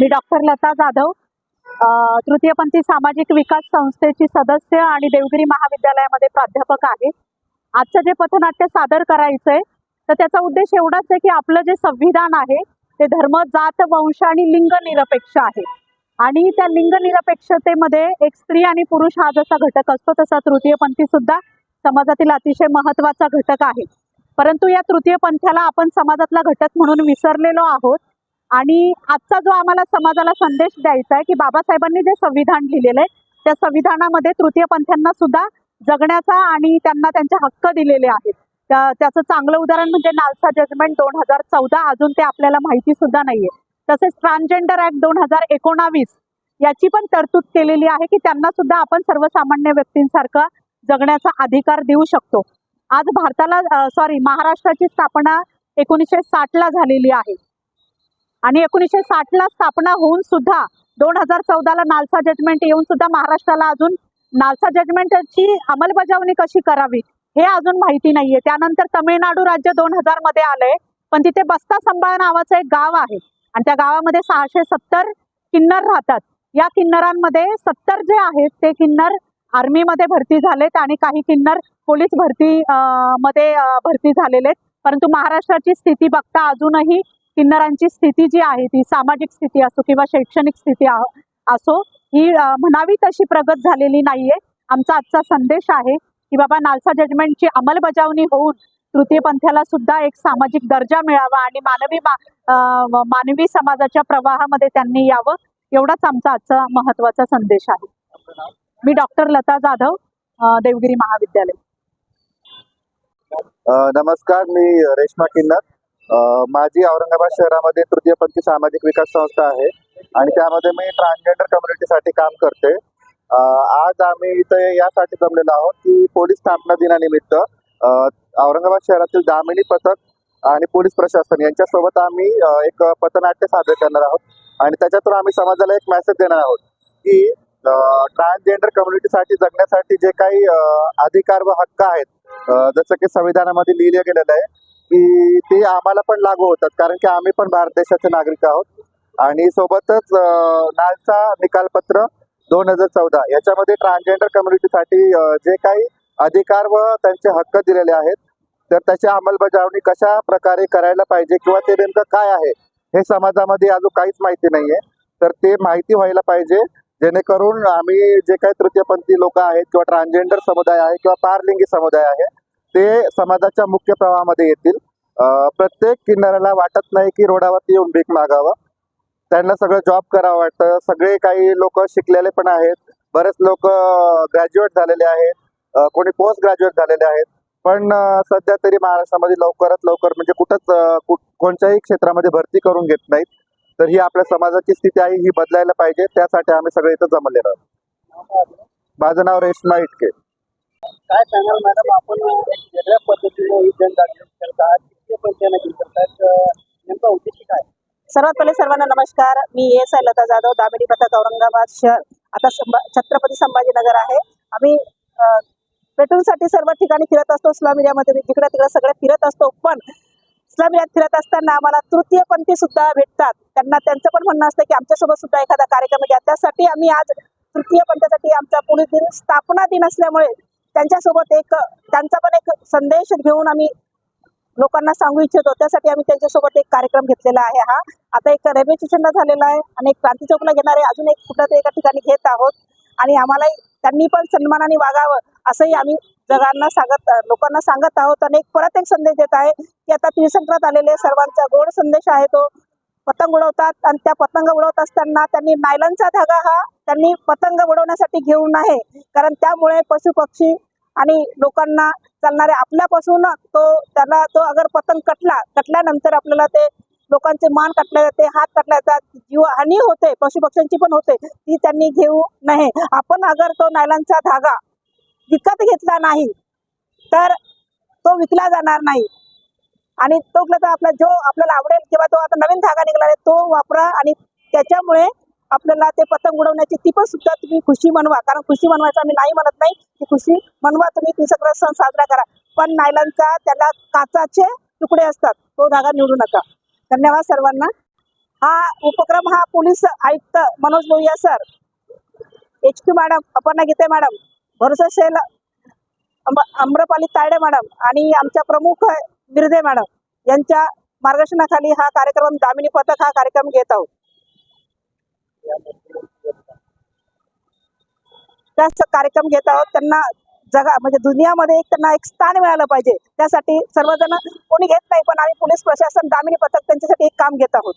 मी doctor Lata Jadhav तृतीयपंथी सामाजिक विकास संस्थेची सदस्य आणि देवगिरी महाविद्यालयामध्ये प्राध्यापक आहे. आजचं जे पथनाट्य सादर करायचंय तर त्याचा उद्देश एवढाच आहे की आपलं जे संविधान आहे ते धर्म जात वंश आणि लिंग निरपेक्ष आहे. आणि त्या लिंग निरपेक्षतेमध्ये एक स्त्री आणि पुरुष हा जसा घटक असतो तसा तृतीयपंथी सुद्धा समाजातील अतिशय महत्त्वाचा घटक आहे. परंतु या तृतीयपंथ्याला आपण समाजातला घटक म्हणून विसरलेलो आहोत. आणि आजचा जो आम्हाला समाजाला संदेश द्यायचा आहे की बाबासाहेबांनी जे संविधान लिहिलेलं आहे त्या संविधानामध्ये तृतीय पंथांना सुद्धा जगण्याचा आणि त्यांना त्यांचे हक्क दिलेले आहेत. त्या- त्याचं चांगलं उदाहरण म्हणजे नालसा जजमेंट दोन हजार चौदा अजून ते आपल्याला माहिती सुद्धा नाहीये. तसेच ट्रान्सजेंडर ऍक्ट दोन हजार एकोणावीस याची पण तरतूद केलेली आहे की त्यांना सुद्धा आपण सर्वसामान्य व्यक्तींसारखा जगण्याचा अधिकार देऊ शकतो. आज भारताला सॉरी महाराष्ट्राची स्थापना एकोणीसशे साठला झालेली आहे. आणि एकोणीसशे साठला स्थापना होऊन सुद्धा दोन हजार चौदाला नालसा जजमेंट येऊन सुद्धा महाराष्ट्राला अजून नालसा जजमेंटची अंमलबजावणी कशी करावी हे अजून माहिती नाहीये. त्यानंतर तमिळनाडू राज्य दोन हजारमध्ये आलंय. पण तिथे बस्ता संभाळ नावाचं एक गाव आहे. आणि त्या गावामध्ये सहाशे सत्तर किन्नर राहतात. या किन्नरांमध्ये सत्तर जे आहेत ते किन्नर आर्मीमध्ये भरती झालेत आणि काही किन्नर पोलीस भरती मध्ये भरती झालेले आहेत परंतु महाराष्ट्राची स्थिती बघता अजूनही किन्नरांची स्थिती जी आहे ती सामाजिक स्थिती असो किंवा शैक्षणिक स्थिती असो ही म्हणावी तशी प्रगत झालेली नाहीये. आमचा आजचा संदेश आहे की बाबा नालसा जजमेंटची अंमलबजावणी होऊन तृतीय पंथाला सुद्धा एक सामाजिक दर्जा मिळावा आणि मानवी मा- मानवी समाजाच्या प्रवाहामध्ये त्यांनी यावं एवढाच आमचा आजचा महत्त्वाचा संदेश आहे. मी डॉक्टर लता जाधव देवगिरी महाविद्यालय. नमस्कार मी रेश्मा किन्नर. माझी औरंगाबाद शहरामध्ये तृतीयपंथी सामाजिक विकास संस्था आहे. आणि त्यामध्ये मी ट्रान्सजेंडर कम्युनिटीसाठी काम करते. आज आम्ही इथे यासाठी जमलेलो आहोत की पोलीस स्थापना दिनानिमित्त औरंगाबाद शहरातील दामिनी पथक आणि पोलीस प्रशासन यांच्यासोबत आम्ही एक पथनाट्य सादर करणार आहोत. आणि त्याच्यातून आम्ही समाजाला एक मेसेज देणार आहोत की ट्रान्सजेंडर कम्युनिटीसाठी जगण्यासाठी जे काही अधिकार व हक्क आहेत जसं की संविधानामध्ये लिहिले गेलेलं आहे की ते आम्हाला पण लागू होतात कारण की आम्ही पण भारत देशाचे नागरिक आहोत. आणि सोबतच नालसा निकालपत्र दोन हजार चौदा याच्यामध्ये ट्रान्सजेंडर कम्युनिटीसाठी जे काही अधिकार व त्यांचे हक्क दिलेले आहेत तर त्याची अंमलबजावणी कशा प्रकारे करायला पाहिजे किंवा ते नेमकं काय आहे हे समाजामध्ये अजून काहीच माहिती नाहीये. तर ते माहिती व्हायला पाहिजे जेणेकरून आम्ही जे काही तृतीयपंथी लोक आहेत किंवा ट्रान्सजेंडर समुदाय आहे किंवा पारलिंगी समुदाय आहे ते समाजाच्या मुख्य प्रवाहामध्ये येतील. प्रत्येक किन्नराला वाटत नाही की रोडावरती येऊन भीक मागावं. त्यांना सगळं जॉब करावं वाटतं. सगळे काही लोक शिकलेले पण आहेत. बरेच लोक ग्रॅज्युएट झालेले आहेत. कोणी पोस्ट ग्रॅज्युएट झालेले आहेत. पण सध्या तरी महाराष्ट्रामध्ये लवकरात लवकर म्हणजे कुठंच कोणत्याही क्षेत्रामध्ये भरती करून घेत नाहीत. तर ही आपल्या समाजाची स्थिती आहे ही बदलायला पाहिजे. त्यासाठी आम्ही सगळे इथं जमलेलो आहोत. माझं नाव रेश्मा इटके. काय सांगाल मॅडम? आपण वेगळ्या पद्धतीने ही जनजागृती करतात. किती पंचायत करतात? नेमका उद्देश काय? सर्वात पहिले सर्वांना नमस्कार. मी एस आय लता जाधव दामिनी पथक औरंगाबाद शहर. आता संभा छत्रपती संभाजीनगर आहे. आम्ही पेट्रोलसाठी सर्व ठिकाणी फिरत असतो. स्लम एरियामध्ये जिकडे तिकडे सगळे फिरत असतो. पण स्लम एरियात फिरत असताना आम्हाला तृतीयपंथी सुद्धा भेटतात. त्यांना त्यांचं पण म्हणणं असतं की आमच्यासोबत सुद्धा एखादा कार्यक्रम घ्या. त्यासाठी आम्ही आज तृतीय पंथासाठी आमचा पुणे दिन स्थापना दिन असल्यामुळे त्यांच्यासोबत एक त्यांचा पण एक संदेश घेऊन आम्ही लोकांना सांगू इच्छितो. त्यासाठी आम्ही त्यांच्यासोबत एक कार्यक्रम घेतलेला आहे हा. आता एक रेल्वे स्टेशनला झालेला आहे आणि एक क्रांती चौकला घेणार आहे. अजून एक कुठं एका ठिकाणी घेत आहोत. आणि आम्हालाही त्यांनी पण सन्मानाने वागावं असंही आम्ही जगांना सांगत लोकांना सांगत आहोत. आणि एक परत एक संदेश देत आहे की आता तिळसंक्रांत आलेले सर्वांचा गोड संदेश आहे तो. पतंग उडवतात आणि त्या पतंग उडवत असताना त्यांनी नायलनचा धागा हा त्यांनी पतंग उडवण्यासाठी घेऊन आहे. कारण त्यामुळे पशु पक्षी आणि लोकांना चालणारे आपल्यापासून तो त्याला तो अगर पतंग कटला कटल्यानंतर आपल्याला ते लोकांचे मान काटले जाते हात काटले जातात जीव हानी होते पशुपक्ष्यांची पण होते ती त्यांनी घेऊ नये. आपण अगर तो नायलॉनचा धागा विकत घेतला नाही तर तो विकला जाणार नाही. आणि तो तर आपला जो आपल्याला आवडेल किंवा तो आता नवीन धागा निघाला आहे तो वापरा. आणि त्याच्यामुळे आपल्याला ते पतंग उडवण्याची ती पण सुद्धा तुम्ही खुशी मनवा. कारण खुशी मनवायचं आम्ही नाही म्हणत नाही की खुशी मनवा तुम्ही ती सगळं सण साजरा करा. पण नायलॉनचा त्याला काचाचे तुकडे असतात. तो धागा निवडू नका. धन्यवाद सर्वांना. हा उपक्रम हा पोलीस आयुक्त Manoj Lohiya sir. H Q madam Aparna Gite madam Bharosa cell Amrapali Amrapali Tayade madam आणि आमच्या प्रमुख मिरदे मॅडम यांच्या मार्गदर्शनाखाली हा कार्यक्रम दामिनी पथक हा कार्यक्रम घेत आहोत. त्याच कार्यक्रम घेत आहोत. त्यांना जगा म्हणजे दुनियामध्ये एक त्यांना एक स्थान मिळालं पाहिजे. त्यासाठी सर्वजण कोणी घेत नाही पण आम्ही पोलीस प्रशासन दामिनी पथक त्यांच्यासाठी एक काम घेत आहोत.